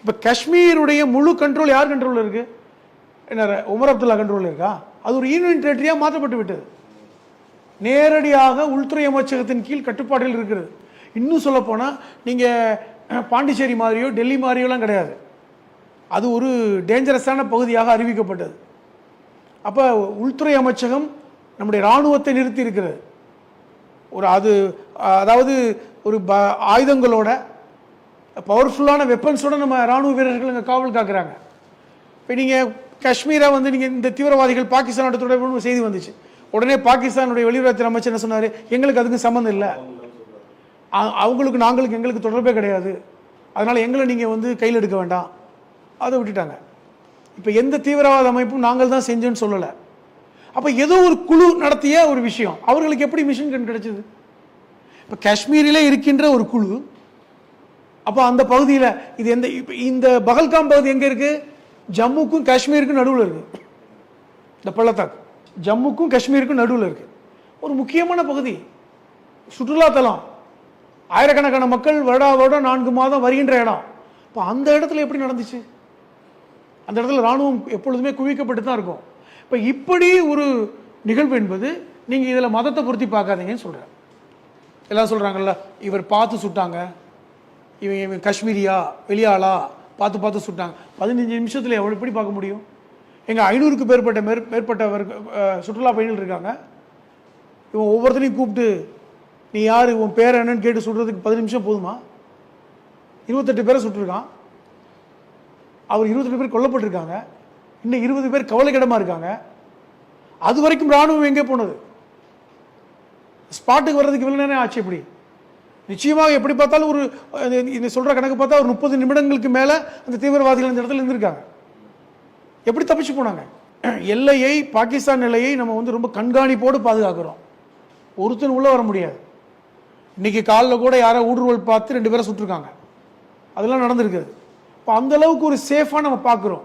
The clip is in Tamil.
இப்போ காஷ்மீருடைய முழு கண்ட்ரோல் யார் கண்ட்ரோலில் இருக்கு? என்ன உமர் அப்துல்லா கண்ட்ரோலில் இருக்கா? அது ஒரு யூனியன் டெரிட்டரியாக மாற்றப்பட்டு விட்டது. நேரடியாக உள்துறை அமைச்சகத்தின் கீழ் கட்டுப்பாட்டில் இருக்கிறது. இன்னும் சொல்ல போனால் நீங்கள் பாண்டிச்சேரி மாதிரியோ டெல்லி மாதிரியோலாம் கிடையாது. அது ஒரு டேஞ்சரஸான பகுதியாக அறிவிக்கப்பட்டது. அப்போ உள்துறை அமைச்சகம் நம்முடைய இராணுவத்தை நிறுத்தி இருக்கிறது. ஒரு அது அதாவது ஒரு ப ஆயுதங்களோட பவர்ஃபுல்லான வெப்பன்ஸோடு நம்ம ராணுவ வீரர்கள் இங்கே காவல் காக்குறாங்க. இப்போ நீங்கள் காஷ்மீரை வந்து நீங்கள் இந்த தீவிரவாதிகள் பாகிஸ்தானோட தொடர்புன்னு செய்தி வந்துச்சு. உடனே பாகிஸ்தானுடைய வெளியுறவுத்துறை அமைச்சர் என்ன சொன்னார்? எங்களுக்கு அதுக்கு சம்மந்தம் இல்லை. அவங்களுக்கு நாங்களுக்கு எங்களுக்கு தொடர்பே கிடையாது. அதனால் எங்களை நீங்கள் வந்து கையில் எடுக்க வேண்டாம். அதை விட்டுட்டாங்க. இப்போ எந்த தீவிரவாத அமைப்பும் நாங்கள் தான் செஞ்சோன்னு சொல்லலை. அப்போ ஏதோ ஒரு குழு நடத்திய ஒரு விஷயம். அவர்களுக்கு எப்படி மிஷன் கண் கிடைச்சது? இப்போ காஷ்மீரிலே இருக்கின்ற ஒரு குழு அப்போ அந்த பகுதியில் இது எந்த இப்போ இந்த பகல்காம் பகுதி எங்கே இருக்கு? ஜம்முக்கும் காஷ்மீருக்கும் நடுவில் இருக்கு. இந்த பள்ளத்தாக்கு. ஜம்முக்கும் காஷ்மீருக்கும் நடுவில் இருக்கு. ஒரு முக்கியமான பகுதி. சுற்றுலாத்தலம் ஆயிரக்கணக்கான மக்கள் வருடா வருடம் நான்கு மாதம் வருகின்ற இடம். இப்போ அந்த இடத்துல எப்படி நடந்துச்சு? அந்த இடத்துல ராணுவம் எப்பொழுதுமே குவிக்கப்பட்டு தான் இருக்கும். இப்போ இப்படி ஒரு நிகழ்வு என்பது நீங்கள் இதில் மதத்தை பொருத்தி பார்க்காதீங்கன்னு சொல்கிறேன் எல்லாம் சொல்கிறாங்கல்ல இவர் பார்த்து சுட்டாங்க. இவன் இவன் காஷ்மீரியா வெளியாளா? பார்த்து பார்த்து சுட்டாங்க பதினஞ்சு நிமிஷத்தில் எவ்வளோ எப்படி பார்க்க முடியும்? எங்கள் ஐநூறுக்கு மேற்பட்ட மேற் மேற்பட்டவர் சுற்றுலா பயணிகள் இருக்காங்க. இவன் ஒவ்வொருத்தரையும் கூப்பிட்டு நீ யார்? உன் பேர் என்னன்னு கேட்டு சுடுறதுக்கு பதினஞ்சு நிமிஷம் போதுமா? இருபத்தெட்டு பேரை சுட்டிருக்கான். அவர் இருபத்தெட்டு பேர் கொல்லப்பட்டிருக்காங்க. இன்னும் இருபது பேர் கவலைக்கிடமா இருக்காங்க. அது வரைக்கும் ராணுவம் எங்கே போனது? ஸ்பாட்டுக்கு வர்றதுக்கு இவ்வளோ நேரம் ஆச்சு எப்படி? நிச்சயமாக எப்படி பார்த்தாலும் ஒரு அஹ், இந்த கணக்கு பார்த்தா ஒரு முப்பது நிமிடங்களுக்கு மேலே அந்த தீவிரவாதிகள் அந்த இடத்துல இருந்திருக்காங்க. எப்படி தப்பிச்சு போனாங்க? எல்லையை பாகிஸ்தான் எல்லையை நம்ம வந்து ரொம்ப கண்காணிப்போடு பாதுகாக்கிறோம். ஒருத்தன் உள்ளே வர முடியாது. இன்னைக்கு காலில் கூட யாரோ ஊடுருவல் பார்த்து ரெண்டு பேரை சுட்டிருக்காங்க. அதெல்லாம் நடந்திருக்குது. இப்போ அந்தளவுக்கு ஒரு சேஃபாக நம்ம பார்க்குறோம்.